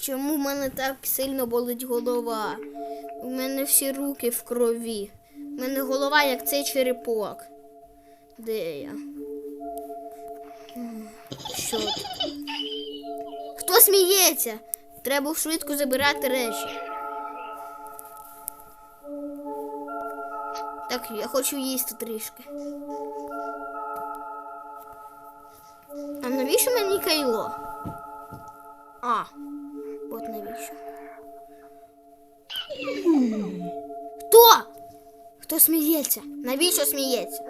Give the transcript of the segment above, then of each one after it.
Чому в мене так сильно болить голова? У мене всі руки в крові. У мене голова як цей черепок. Де я? Що? Хто сміється? Треба швидко забирати речі. Так, я хочу їсти трішки. А навіщо мені кайло? А, от навіщо. Хто? Хто сміється? Навіщо сміється?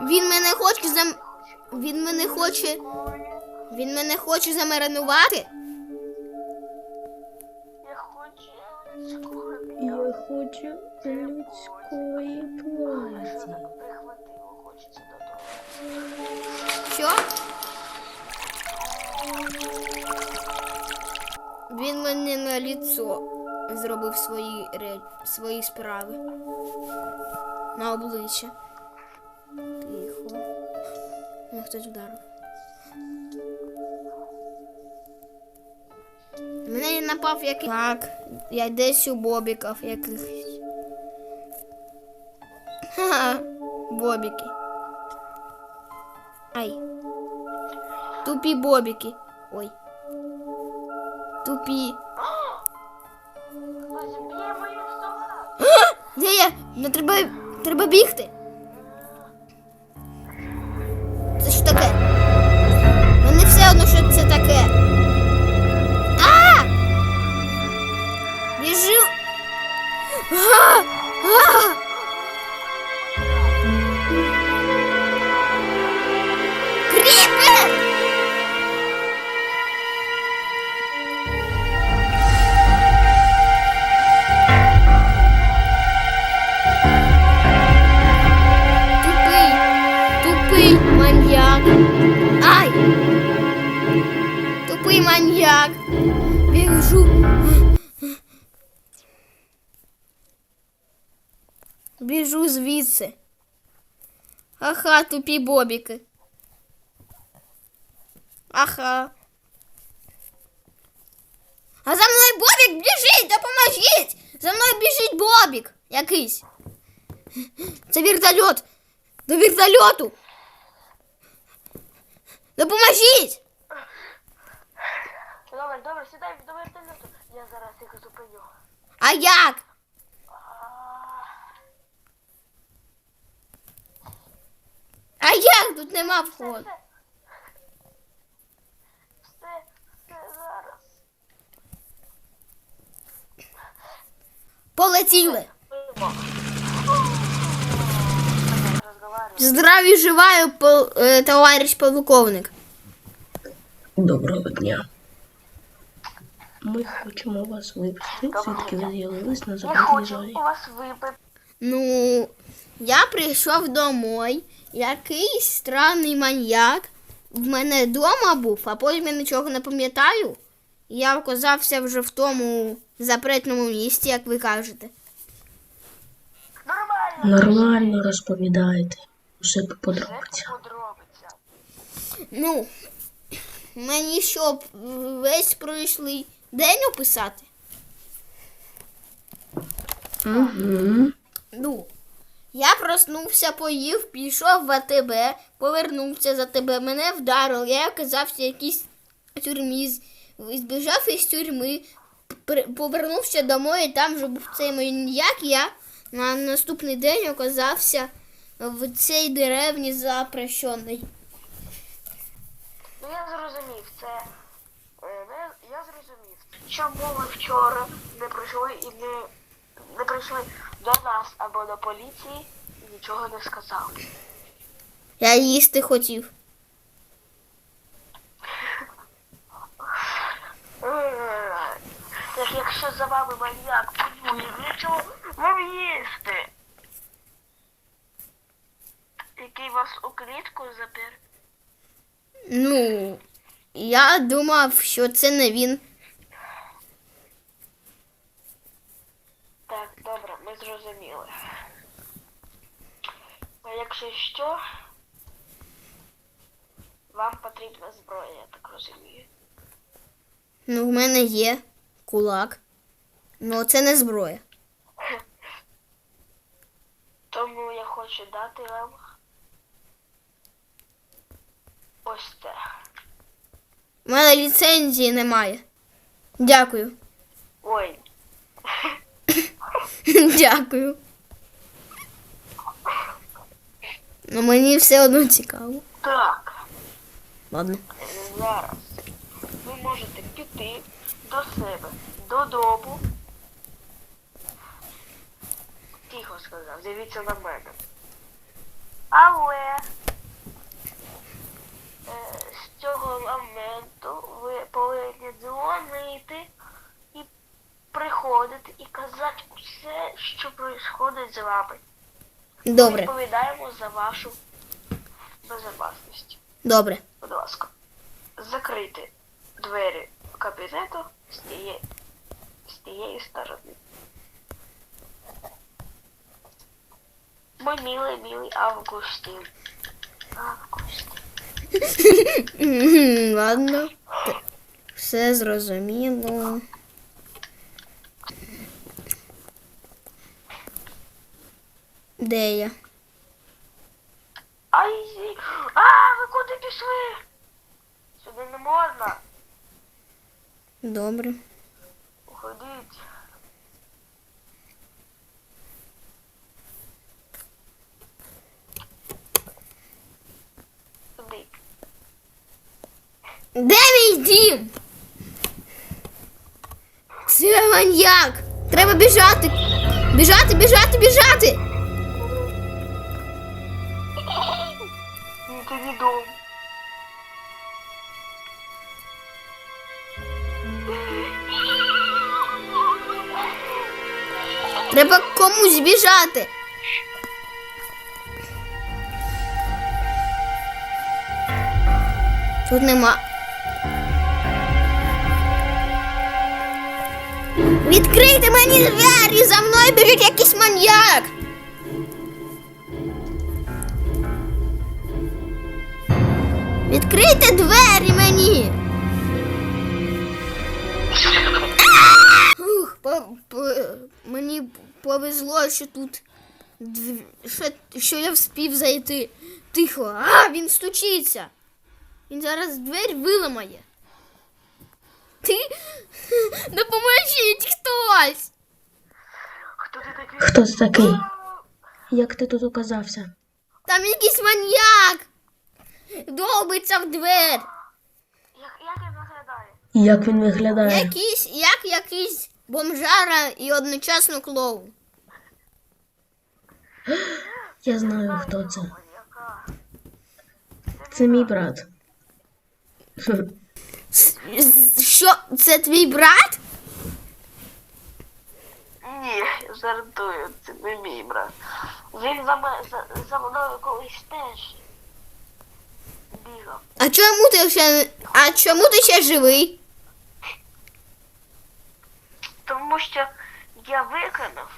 Він мене хоче зам... Він мене хоче. Він мене хоче замаринувати? Я хочу людського Я хочу людської плоті. Що? Він мені на ліцо зробив свої, ре- свої справи. На обличчя. Тихо. Мене хтось вдарив. Мене напав який. Так, я десь у бобіків якихось. Ха-ха, бобіки. Ай. Тупі бобіки. Ой. Тупі. Де я? Не треба, треба бігти. Ага, тупі бобіки. Ага. А за мною бобік біжить, допоможіть! За мною біжить бобік якийсь. Це вертольот. До вертольоту. Допоможіть! Добре, добре, сідай до вертольоту. Я зараз їх зупиню. А як? А як тут нема входу? Полетіли. Здраві живаю, е, товариш полковник. Доброго дня. Ми хочемо вас випустити, звідки ви з'явились на хочу зорі. вас випити. Ну, я прийшов домой. Якийсь странний маньяк в мене вдома був, а потім я нічого не пам'ятаю. Я оказався вже в тому запретному місці, як ви кажете. Нормально. Розповідаєте. Усе по подробицях. Ну, мені щоб весь пройшлий день описати. Угу. Ну, я проснувся, поїв, пішов в АТБ, повернувся за тебе, мене вдарили, я оказався в якійсь тюрмі, збіжав із тюрми, повернувся домой, і там вже був цей маньяк, я на наступний день оказався в цій деревні запрещений. Ну я зрозумів, це. е, я зрозумів, чому ви вчора не прийшли і не, не прийшли до нас або до поліції і нічого не сказали. Я їсти хотів. Так якщо за вами маньяк полює, нічого вам їсти. Який вас у клітку запер. Ну, Я думав, що це не він. Так, добре, ми зрозуміли. А якщо що, вам потрібна зброя, я так розумію. Ну, в мене є кулак. Ну, це не зброя. Тому я хочу дати вам ось це. У мене ліцензії немає. Дякую. Ой, Дякую. Ну, мені все одно цікаво. так. Ладно. Зараз ви можете піти до себе додому. Тихо сказав, дивіться на мене. Але е, з цього моменту ви повинні дзвонити приходити і казати все, що відбувається з вами. Добре, Відповідаємо за вашу безпечність. добре. Будь ласка, закрити двері кабінету з тієї, з тієї сторони. Мой милий, милий Августин. Августин. Ладно. Все зрозуміло. Де я? Ай, а, ви куди пішли? Сюди не можна. Добре. Уходіть. Сюди. Де мій дім? Це маньяк! Треба біжати! Біжати, біжати, біжати! Це не. Треба комусь біжати. Тут нема. Відкрийте мені двері! За мною біжить якийсь маньяк! Відкрийте двері мені! Ух, по, по, мені повезло, що тут що, що я вспів зайти. Тихо, а він стучиться. Він зараз двері виламає. Ти допоможіть хтось. Хто ти такий? Хто це такий? Як ти тут оказався? Там якийсь маньяк. Довбиться в двері. Як, як він виглядає? Як він виглядає? Якийсь, як якийсь бомжара і одночасно клоун. Я знаю, хто це. Це мій брат. Що, це твій брат? Ні, жартую, це не мій брат. Він за, за, за мною колись теж. А чому ти ще а чому ти ще живий? Тому що я виконав,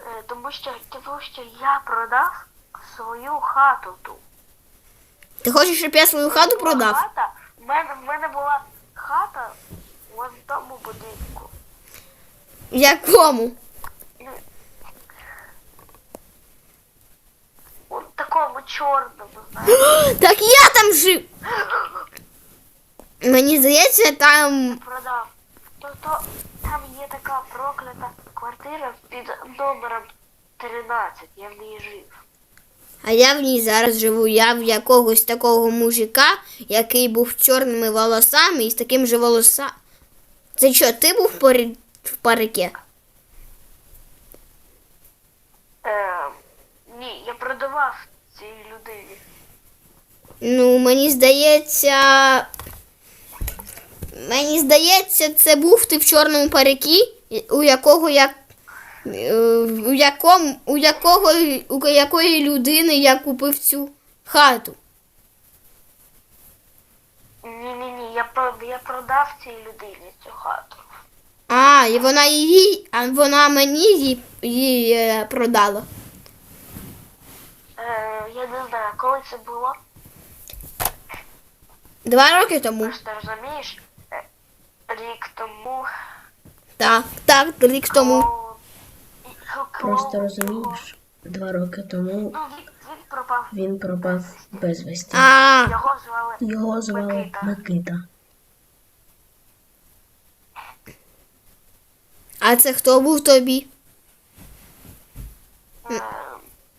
е, тому що, тому що я продав свою хату тут. Ти хочеш, щоб я свою хату продав? Хата, в мене, в мене була хата в тому будинку. Якому? Ну, У знаєш, Так я там жив. Мені здається, там. продав. Тобто там є така проклята квартира під номером 13, я в ній жив. А я в ній зараз живу. Я в якогось такого мужика, який був чорними волосами і з таким же волоса. Це що, ти був в парі- в парике? Е, ні, я продавав. Ну, мені здається. Мені здається, це був ти в чорному парикі, у якого я. е, У якому, у якого у якої людини я купив цю хату. Ні, ні, я, я продав цій людині цю хату. А, і вона її, а вона мені її, її е, продала. Е, я не знаю, коли це було. Два роки тому. Просто розумієш, е, рік тому. Так, так, рік тому. Просто розумієш, два роки тому Ну, він, він пропав. він пропав безвісті. А, Його звали Його звали Микита. Микита. а це хто був тобі? е,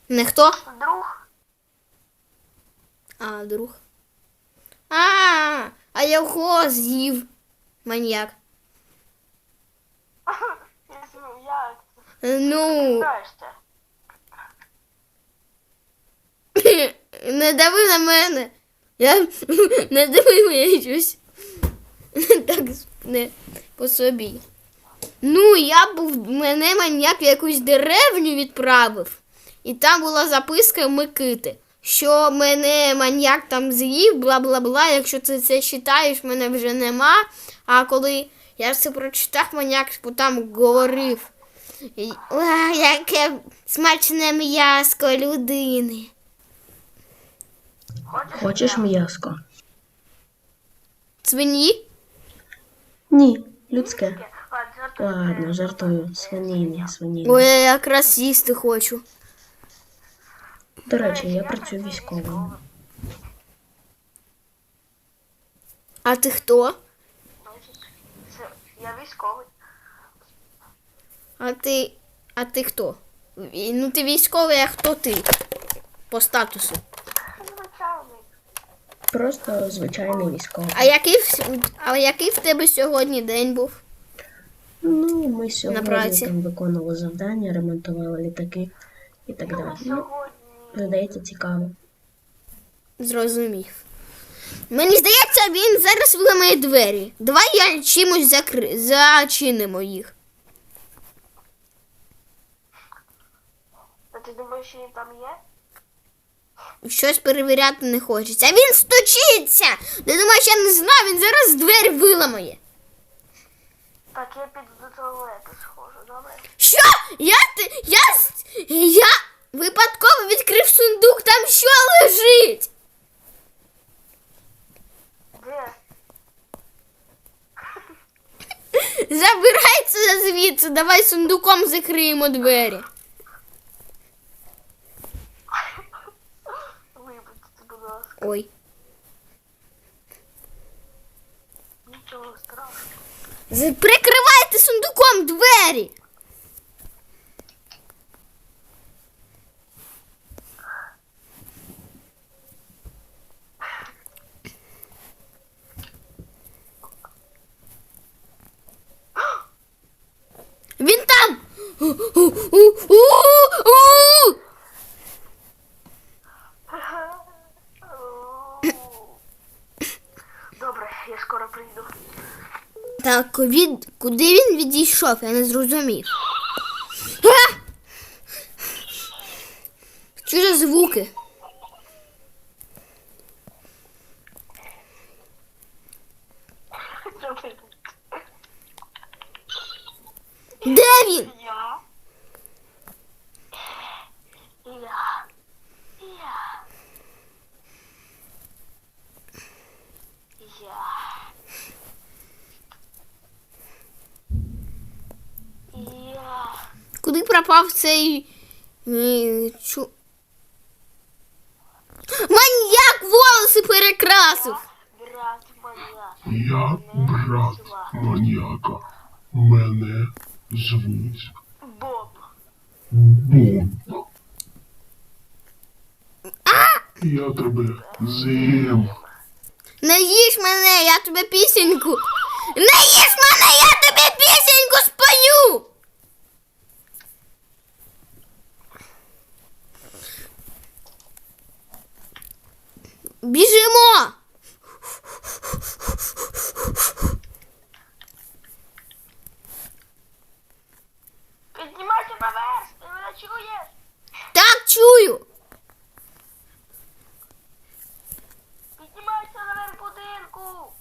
Не хто? друг. А, друг. А, а його з'їв маньяк. Я знаю, як Ну, не дави на мене. Я не диви мене щось. Так не по собі. Ну, я був, мене маньяк в якусь деревню відправив. І там була записка Микити, що мене маньяк там з'їв, бла бла бла. Якщо ти це читаєш, мене вже нема. А коли я це прочитав, маньяк там говорив. І, «О, яке смачне м'яско людини. Хочеш? М'яско? Свині? Ні, людське. Ладно, жартую. Е, Свиніні, Ой, я якраз їсти хочу. До речі, я працюю військовим. А ти хто? Я військовий. А ти. А ти хто? Ну ти військовий, а хто ти? По статусу. Звичайний. Просто звичайний військовий. А який, а який в тебе сьогодні день був? Ну, ми сьогодні там виконували завдання, ремонтували літаки і так далі. Ну, Сьогодні здається, цікаво. Зрозумів. Мені здається, він зараз виламає двері. Давай я чимось закри... зачинимо їх. А ти думаєш, що він там є? Щось перевіряти не хочеться. А він стучиться! Ти думаєш, я не знаю, він зараз двері виламає. Так, я піду до туалету схожу, добре? Що? Я ти. Я. с- Я випадково відкрив сундук, там що лежить? Де? Забирайся звідси, давай сундуком закриємо двері. Вибачте, будь ласка. Ой. Нічого страшного. Прикривайте сундуком двері. Він там. У-у-у-у-у! Добре, я скоро прийду. Так, від... куди він відійшов, я не зрозумів. А! Що за звуки? Де він? Я. Я. Я. Я. Я. Куди пропав цей. е, Чу... Маньяк волоси перекрасив! Брат. Я брат маніяка. Мене звуть Боб. Боб. Я тебе з'їм. Не їж мене, я тобі пісеньку. Не їж мене, я тобі пісеньку спою. Біжимо! Піднімайся наверх, ти мене чуєш? Так, чую! Піднімайся наверх будинку!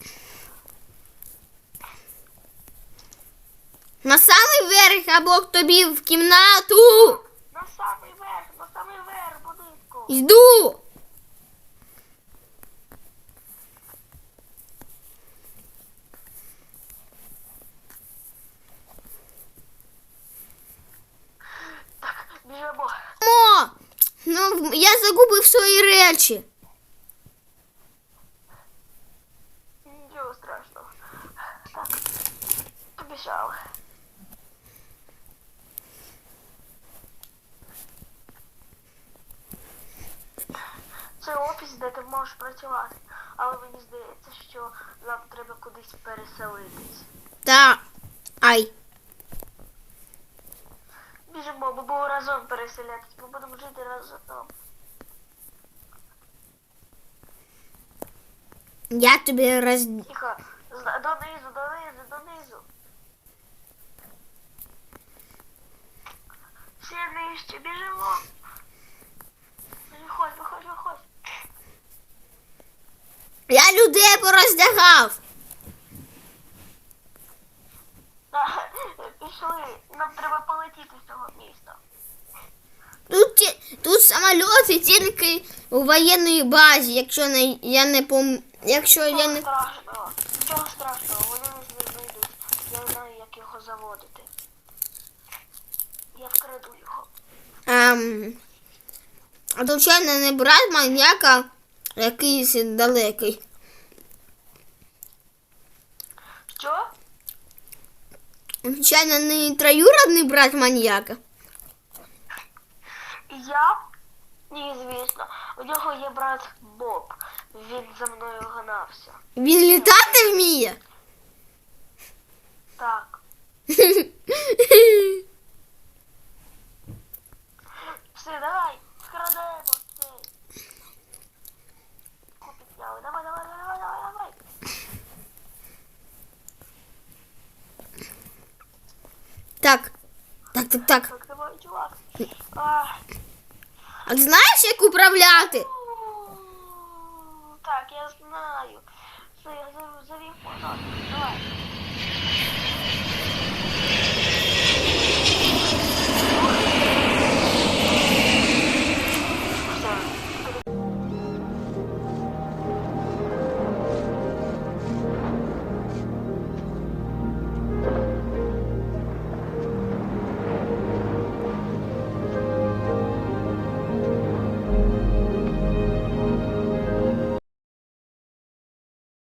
На самий верх або тобі в кімнату! На самий верх, на самий верх будинку! Йду! Здається, що нам треба кудись переселитись. Та. Ай. Біжимо, ми будемо разом переселятись, ми будемо жити разом. Я тобі роз... Тихо, з- донизу, донизу, донизу. Всі нижче, біжимо. Виходь, виходь. Я людей пороздягав. Пішли, нам треба полетіти з цього міста. Тут, тут самольоти тільки у воєнній базі, якщо не, я не пом... Якщо я Нічого не... страшного, нічого страшного, вони не знайдуть. Я знаю, як його заводити. Я вкраду його. Ем, а звичайно не брат маньяка якийсь далекий. Що? Звичайно, не троюродний брат маньяка. Я? Ні, звісно. У нього є брат Боб. Він за мною гнався. Він літати вміє. Так. Все, давай, вкрадемо цей. Купить яви. Давай, давай, давай, давай, давай. Так. Так, так, так. А, ти знаєш, як управляти? Так, я знаю. Все, я зав- завів. Давай.